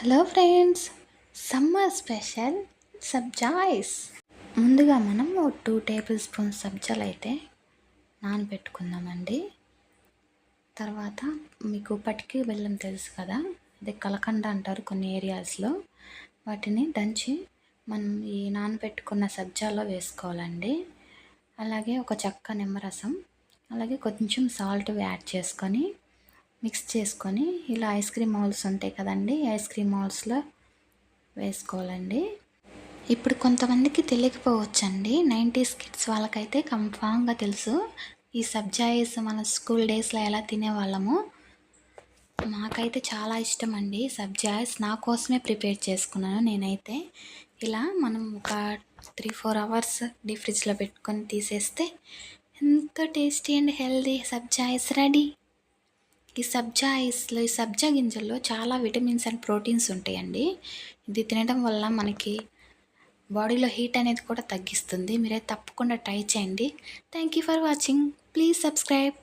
Hello friends summer special సబ్జాయిస్ ముందుగా మనం ఓ టూ టేబుల్ స్పూన్ సబ్జాలు అయితే నానబెట్టుకుందామండి. తర్వాత మీకు పటికి బెల్లం తెలుసు కదా అదే కలకండ అంటారు కొన్ని ఏరియాస్లో. వాటిని దంచి మనం ఈ నానబెట్టుకున్న సబ్జాలో వేసుకోవాలండి. అలాగే ఒక చెక్క నిమ్మరసం అలాగే కొంచెం సాల్ట్ యాడ్ చేసుకొని మిక్స్ చేసుకొని ఇలా ఐస్ క్రీమ్ మాల్స్ ఉంటాయి కదండి ఐస్ క్రీమ్ మాల్స్లో వేసుకోవాలండి. ఇప్పుడు కొంతమందికి తెలియకపోవచ్చండి. నైంటీస్ కిడ్స్ వాళ్ళకైతే కంఫామ్గా తెలుసు. ఈ సబ్జాయిస్ మన స్కూల్ డేస్లో ఎలా తినేవాళ్ళము. మాకైతే చాలా ఇష్టం అండి సబ్జాయిస్. నా కోసమే ప్రిపేర్ చేసుకున్నాను నేనైతే. ఇలా మనం ఒక త్రీ ఫోర్ అవర్స్ డీ ఫ్రిడ్జ్లో పెట్టుకొని తీసేస్తే ఎంతో టేస్టీ అండ్ హెల్దీ సబ్జాయిస్ రెడీ. ఈ సబ్జా ఐస్లో ఈ సబ్జా గింజల్లో చాలా విటమిన్స్ అండ్ ప్రోటీన్స్ ఉంటాయండి. ఇది తినడం వల్ల మనకి బాడీలో హీట్ అనేది కూడా తగ్గిస్తుంది. మీరే తప్పకుండా ట్రై చేయండి. Thank you for watching. Please subscribe.